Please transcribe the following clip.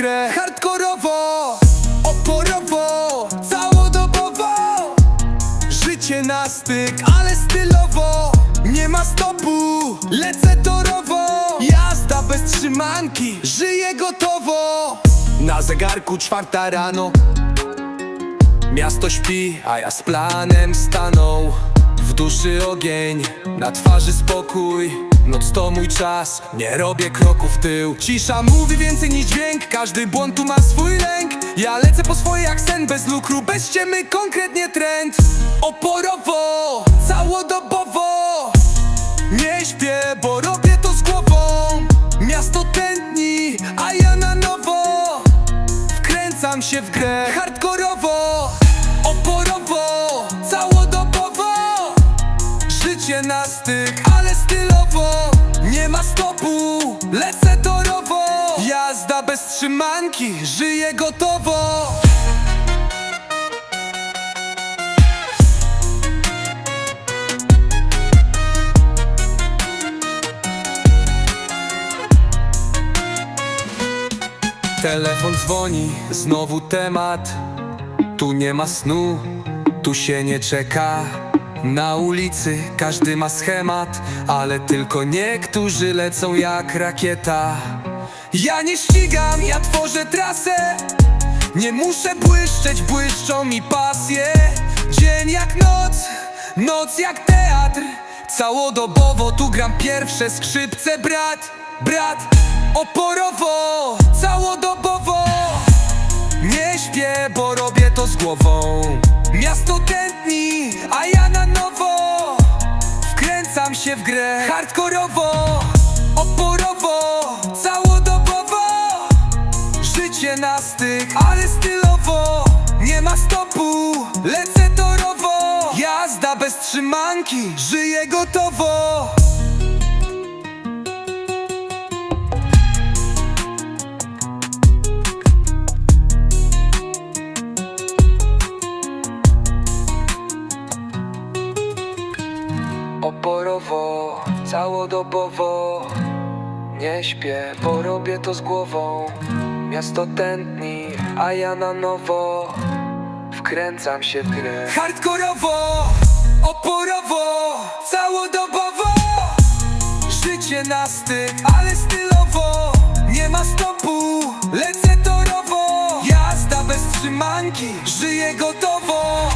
grę. Hardkorowo, oporowo, całodobowo. Życie na styk, ale stylowo. Nie ma stopu, lecę torowo. Jazda bez trzymanki, żyję gotowo. Na zegarku czwarta rano. Miasto śpi, a ja z planem stanął W duszy ogień, na twarzy spokój Noc to mój czas, nie robię kroków w tył. Cisza mówi więcej niż dźwięk, każdy błąd tu ma swój lęk. Ja lecę po swoje jak sen, bez lukru, bez ściemy, konkretnie trend. Oporowo, całodobowo Nie śpię, bo robię to z głową. Miasto tętni, a ja na nowo Wkręcam się w grę Na styk, ale stylowo Nie ma stopu, lecę torowo Jazda bez trzymanki, żyję gotowo. Telefon dzwoni, znowu temat. Tu nie ma snu, tu się nie czeka Na ulicy każdy ma schemat Ale tylko niektórzy lecą jak rakieta. Ja nie ścigam, ja tworzę trasę. Nie muszę błyszczeć, błyszczą mi pasje. Dzień jak noc, noc jak teatr. Całodobowo tu gram pierwsze skrzypce, brat, brat. Oporowo, całodobowo. Nie śpię, bo robię to z głową hardkorowo Oporowo, całodobowo. Życie na styk, ale stylowo Nie ma stopu, lecę torowo. Jazda bez trzymanki, żyję gotowo. Oporowo, Całodobowo nie śpię, bo robię to z głową. Miasto tętni, a ja na nowo Wkręcam się w grę. Hardkorowo, oporowo, całodobowo. Życie na styk, ale stylowo. Nie ma stopu, lecę torowo. Jazda bez trzymanki, żyję gotowo.